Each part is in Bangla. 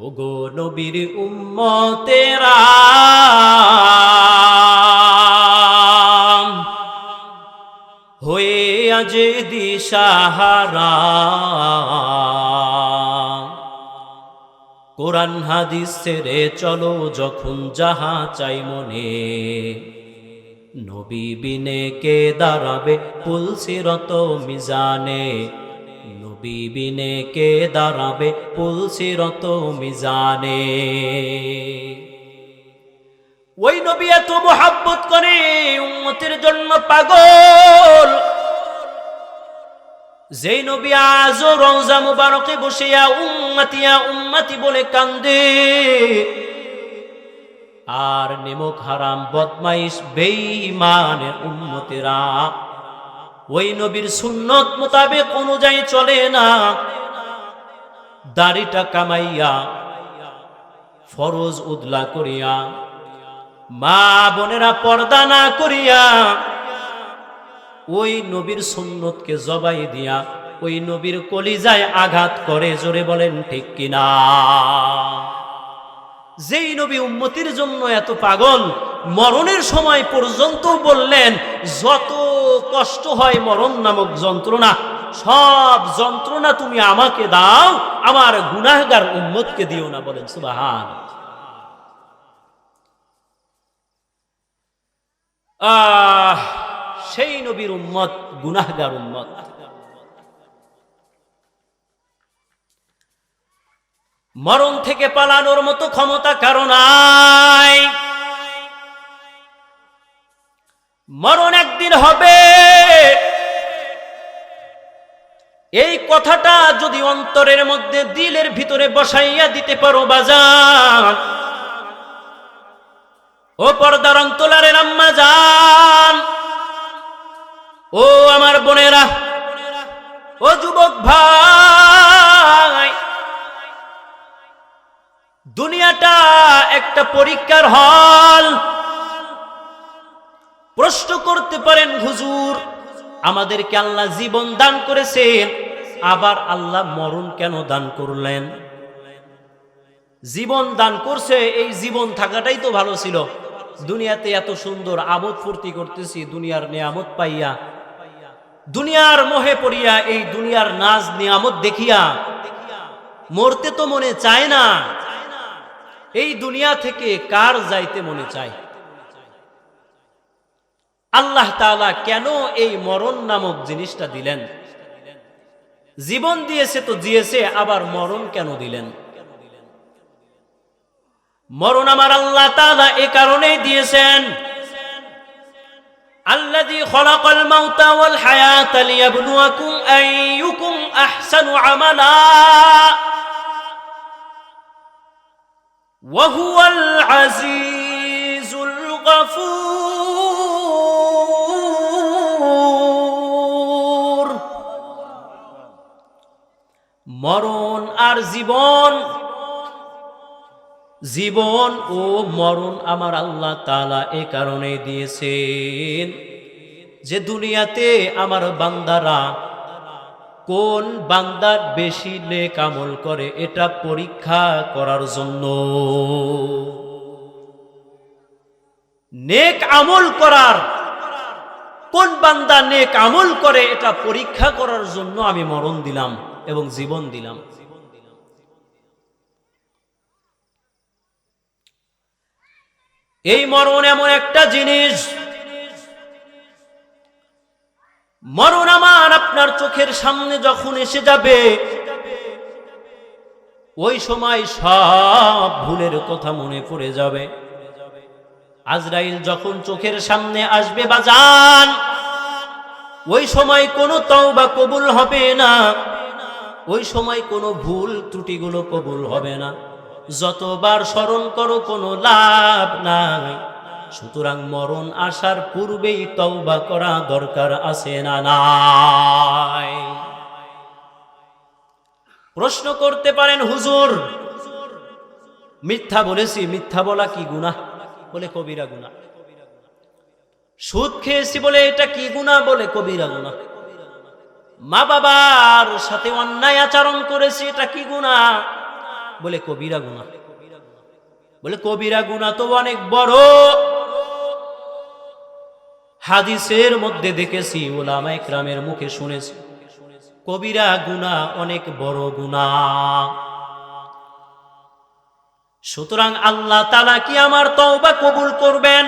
ওগো নবীর উম্ম উম্মতেরা। হয়ে আজ দিশাহারা। কোরআন হাদিস ছেড়ে চলো যখন যাহা চাই মনে। নবী বিনে কে দাঁড়াবে পুলসিরত মিজানে। নবী বিনে কে দাঁড়াবে পুলসিরত মিজানে। ওই নবী এত মোহাব্বত করে উম্মতের জন্য পাগল। যেই নবী আজও রওজা মুবারকে বসিয়া উম্মাতিয়া উম্মাতি বলে কান্দে। আর নিমক হারাম বদমাইশ বেঈমানের উম্মতেরা ওই নবীর সুন্নত মোতাবেক অনুযায়ী চলে না। দাড়িটা কামাইয়া, ফরজ উদলা করিয়া, মা বোনেরা পর্দা না করিয়া, ওই নবীর সুন্নতকে জবাই দিয়া ওই নবীর কলিজায় আঘাত করে, জোরে বলেন, ঠিক কিনা? যেই নবী উম্মতির জন্য এত পাগল, মরণের সময় পর্যন্ত বললেন, যত কষ্ট হয় মরণ নামক যন্ত্রণা, সব যন্ত্রণা তুমি আমাকে দাও, আমার গুনাহগার উম্মতকে দিও না বলেন সুবাহান সেই নবীর উম্মত গুনাহগার উম্মত। মরণ থেকে পালানোর মতো ক্ষমতা কারণ নাই। মরণ একদিন হবে। এই কথাটা যদি অন্তরের মধ্যে দিলের ভিতরে বসাইয়া দিতে পারো বাজান। ও পর্দার অন্তলারের আম্মা যান ও আমার বোনেরা, ও যুবক ভাই। দুনিয়াটা একটা পরীক্ষার হল। প্রশ্ন করতে পারেন, হুজুর, আমাদেরকে আল্লাহ জীবন দান করেছেন, আবার আল্লাহ মরণ কেন দান করলেন? জীবন দান করছে, এই জীবন থাকাটাই তো ভালো ছিল। দুনিয়াতে এত সুন্দর আমোদ ফুর্তি করতেছি, দুনিয়ার নিয়ামত পাইয়া। দুনিয়ার মোহে পড়িয়া, এই দুনিয়ার নাজ নিয়ামত দেখিয়া, মরতে তো মনে চায় না। এই দুনিয়া থেকে কার যাইতে মনে চায়? আল্লাহ তালা কেন এই মরণ নামক জিনিসটা দিলেন? জীবন দিয়েছে তো দিয়েছে, আবার মরণ কেন দিলেন? মরণ আমার আল্লাহ তালা এ কারণেই দিয়েছেন। আল্লাযী খলাকাল মাউতা ওয়াল হায়াতা লিয়াবলুয়াকুম আইয়ুকুম আহসানু আমালা। ওয়া হুয়াল মরণ আর জীবন। জীবন ও মরণ আমার আল্লাহ তালা এ কারণে দিয়েছেন। যে দুনিয়াতে আমার বান্দারা কোন বান্দার বেশি নেক আমল করে, এটা পরীক্ষা করার জন্য। নেক আমল করার, কোন বান্দা নেক আমল করে, এটা পরীক্ষা করার জন্য আমি মরণ দিলাম। এবং জীবন দিলাম। এই মরণ এমন একটা জিনিস, মরণ আমার আপনার চোখের সামনে যখন এসে যাবে, ওই সময় সব ভুলের কথা মনে পড়ে যাবে। আজরাইল যখন চোখের সামনে আসবে বাজান, ওই সময় কোনো তওবা কবুল হবে না। ওই সময় কোনো ভুল ত্রুটিগুলো কবুল হবে না। যতবার স্মরণ করো, কোনো লাভ নাই। সুতরাং মরণ আসার পূর্বেই তওবা করা দরকার আছে না নাই। প্রশ্ন করতে পারেন, হুজুর, মিথ্যা বলেছি, মিথ্যা বলা কি গুনাহ? বলে কবিরা গুনাহ। সুদ খেয়েছি বলে এটা কি গুনাহ? বলে কবিরা গুনাহ। মা বাবার সাথে অন্যায় আচরণ করেছি, এটা কি গুনাহ বলে, কবিরা গুণা। বলে, কবিরা গুণা তো অনেক বড়। হাদিসের মধ্যে দেখেছি, ওলামা একরামের মুখে শুনেছি, কবিরা গুণা অনেক বড় গুণা। সুতরাং আল্লাহ তালা কি আমার তওবা কবুল করবেন?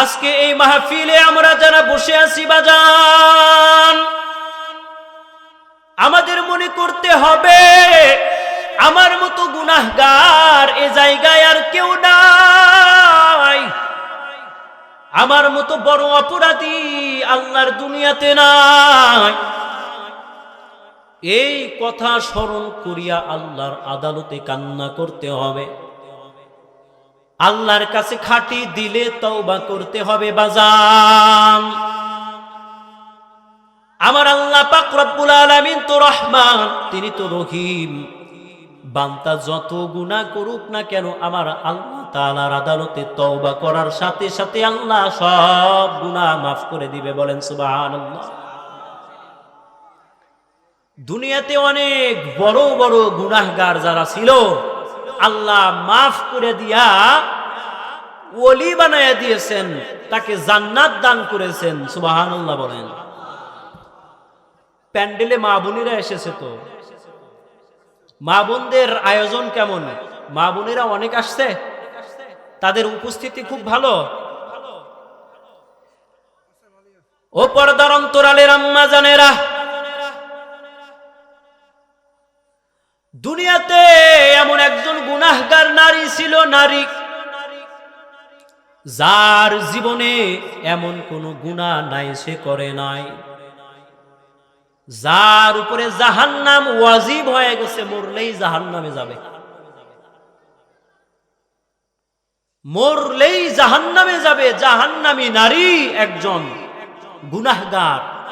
আজকে এই মাহফিলে আমরা যারা বসে আছি বাজান, আমাদের মনে করতে হবে, আমার মতো গুনাহগার এ জায়গায় আর কেউ নাই। আমার মতো বড় অপরাধী আল্লাহর দুনিয়াতে নাই। এই কথা স্মরণ করিয়া আল্লাহর আদালতে কান্না করতে হবে। আল্লাহর কাছে খাটি দিলে তওবা করতে হবে বাজান। আমার আল্লাহ পাক রব্বুল আলামিন তো রহমান, তিনি তো রহিম। বান্তা যত গুনাহ করুক না কেন, আমার আল্লাহ তাআলার আদালতে তওবা করার সাথে সাথে আল্লাহ সব গুনাহ মাফ করে দিবে বলেন সুবহানাল্লাহ। দুনিয়াতে অনেক বড় বড় গুনাহগার যারা ছিল আল্লাহ মাফ করে দিয়া ওলি বানায়া দিয়েছেন, তাকে জান্নাত দান করেছেন, সুবহানাল্লাহ বলেন। প্যান্ডেলে মা বোনেরা এসেছে তো। মা বোনদের আয়োজন কেমন? মা বোনেরা অনেক আসছে। তাদের উপস্থিতি খুব ভালো। ও পর্দার অন্তরালের আম্মা জানেরা দুনিয়াতে এমন একজন গুনাহগার নারী ছিল, নারী। যার জীবনে এমন কোনো গুনাহ নাই, সে করে নাই। যার উপরে জাহান্নাম ওয়াজিব হয়ে গেছে, মরলেই জাহান্নামে যাবে। মরলেই জাহান্নামে যাবে, জাহান্নামী নারী একজন গুনাহগার।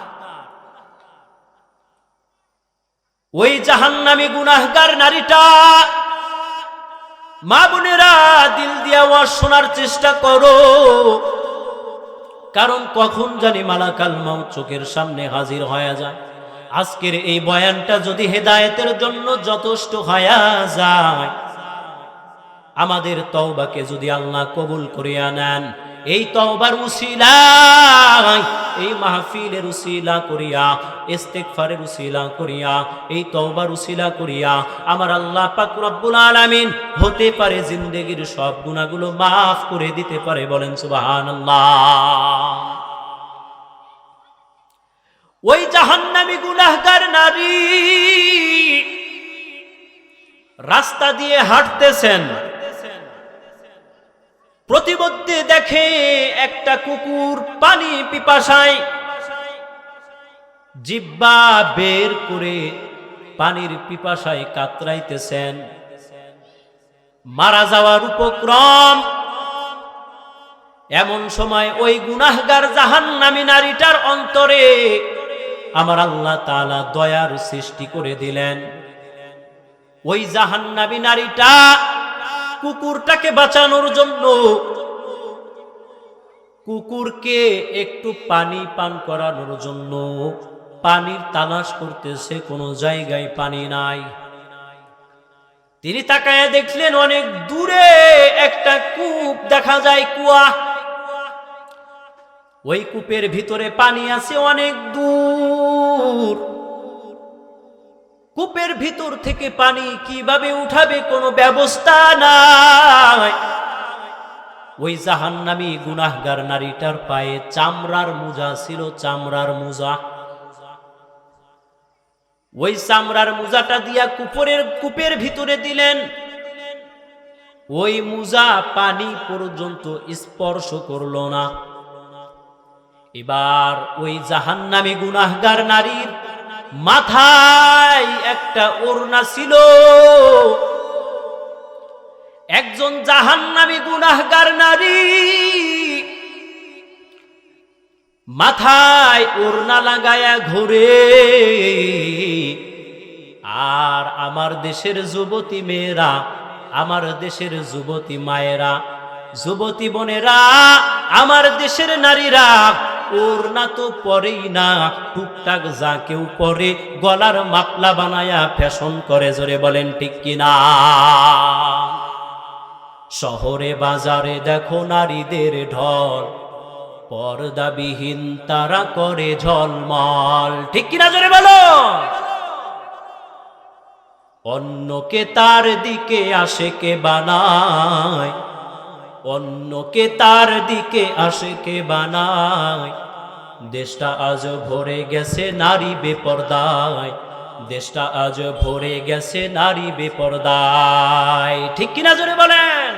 ওই জাহান্নামী গুনাহগার নারীটা মা বোনেরা দিল দিয়া শোনার চেষ্টা করো। কারণ কখন জানি মালাকাল মাও চোখের সামনে হাজির হয়ে যায়। আজকের এই বয়ানটা যদি হেদায়েতের জন্য যথেষ্ট হয়ে যায়, আমাদের তওবাকে যদি আল্লাহ কবুল করিয়া নেন, এই তওবার উসিলায় এই মাহফিলের উসিলা করিয়া, ইস্তেগফারের উসিলা করিয়া, এই তওবার উসিলা করিয়া আমার আল্লাহ পাক রব্বুল আলামিন হতে পারে জিন্দেগীর সব গুনাহগুলো মাফ করে দিতে পারে বলেন সুবহানাল্লাহ। ওই জাহান্নামী গুনাহগার নারী রাস্তা দিয়ে হাঁটতেছেন। প্রতিমধ্যে দেখে একটা কুকুর পানি পিপাসায়। জিব্বা বের করে পানির পিপাসায় কাতরাইতেছেন। মারা যাওয়ার উপক্রম। এমন সময় ওই গুনাহগার জাহান্নামী নারীটার অন্তরে আমার আল্লাহ তাআলা দয়ার সৃষ্টি করে দিলেন। ওই জাহান্নামী নারীটা কুকুরটাকে বাঁচানোর জন্য কুকুরকে একটু পানি পান করানোর জন্য পানির তালাশ করতেছে, কোনো জায়গায় পানি নাই। তিনি তাকায় দেখলেন, অনেক দূরে একটা কূপ দেখা যায়, কুয়া। ওই কূপের ভিতরে পানি আছে অনেক দূর। কূপের ভিতর থেকে পানি কীভাবে উঠাবে কোনো ব্যবস্থা নাই। ওই জাহান্নামী গুনাহগার নারীটার পায়ে চামড়ার মোজা ছিল, চামড়ার মোজা। ওই চামড়ার মোজাটা দিয়া কুপরের, কূপের ভিতরে দিলেন। ওই মোজা পানি পর্যন্ত স্পর্শ করল না। এবার ওই জাহান্নামী গুনাহগার নারীর মাথায় একটা ওড়না ছিল। একজন জাহান্নামী গুনাহগার নারী মাথায় ওড়না লাগায়া ঘুরে, আর আমার দেশের যুবতী মেয়েরা, আমার দেশের যুবতী মায়েরা, যুবতী বোনেরা, আমার দেশের নারীরা ওড়না তো পরেই না, টুকটাক যা কেউ পরে, গলার মাপলা বানায়া ফ্যাশন করে, জোরে বলেন, ঠিক কিনা শহরে বাজারে দেখো নারীদের ঢল, পর্দাবিহীন তারা করে ঝলমল, ঠিক কিনা জোরে বলো? অন্যকে তার দিকে আসে কে বানায় অন্যকে তার দিকে আসে কে বানায়। দেশটা আজ ভরে গেছে নারী বেপর্দায়। দেশটা আজ ভরে গেছে নারী বেপর্দায়। ঠিক কিনা জোরে বলেন?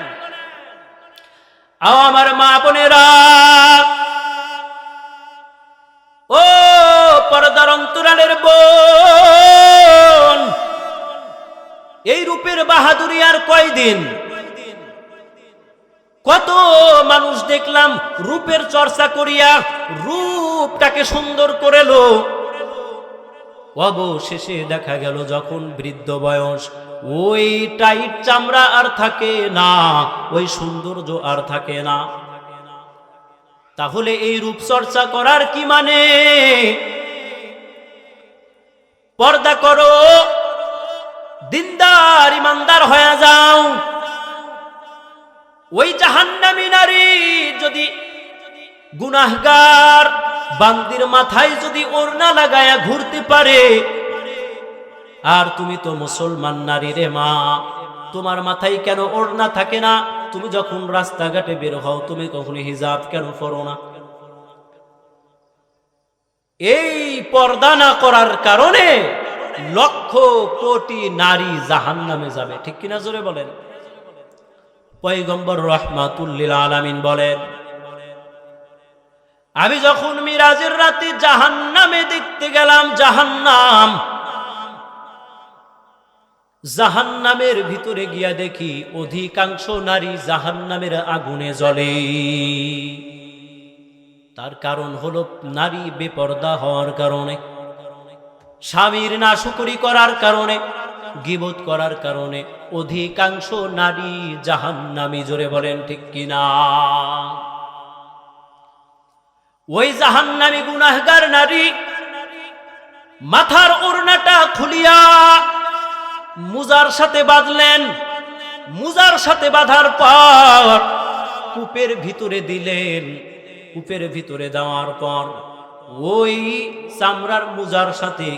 আমার মা বোনেরা। ও পর্দার অন্তরালের বোন। এই রূপের বাহাদুরি আর কয়দিন? কত মানুষ দেখলাম রূপের চর্চা করিয়া রূপটাকে সুন্দর করেলো। অবশেষে দেখা গেল যখন বৃদ্ধ বয়স, ওই টাইট চামড়া আর থাকে না, ওই সৌন্দর্য আর থাকে না। তাহলে এই রূপচর্চা করার কি মানে? পর্দা করো, দিনদার, ইমানদার হয়ে যাও। ওই জাহান্নামী নারী যদি গুনাহগার, বান্দির মাথায় যদি ওড়না লাগায়া ঘুরতে পারে, আর তুমি তো মুসলমান নারী রে মা, তোমার মাথায় কেন ওড়না থাকে না? তুমি যখন রাস্তাঘাটে বের হও, তুমি কখনো হিজাব কেন পরো না? এই পর্দা না করার কারণে লক্ষ কোটি নারী জাহান নামে যাবে। ঠিক কিনা জোরে বলেন? পয়গম্বর রহমাতুল্লিল আলামিন বলেন, আমি যখন মিরাজের রাতে জাহান নামে দেখতে গেলাম, জাহান্নাম, জাহান্নামের ভিতরে গিয়া দেখি অধিকাংশ নারী জাহান্নামের আগুনে জ্বলে। তার কারণ হলো নারী বেপর্দা হওয়ার কারণে, স্বামীর নাশুকরি করার কারণে গিবত করার কারণে অধিকাংশ নারী জাহান্নামি, জোরে বলেন ঠিক কিনা? ওই জাহান্নামি গুনাহগার নারী মাথার ওড়নাটা খুলিয়া মুজার সাথে বাঁধলেন। মুজার সাথে বাঁধার পর কূপের ভিতরে দিলেন। কূপের ভিতরে দেওয়ার পর ওই চামড়ার মুজার সাথে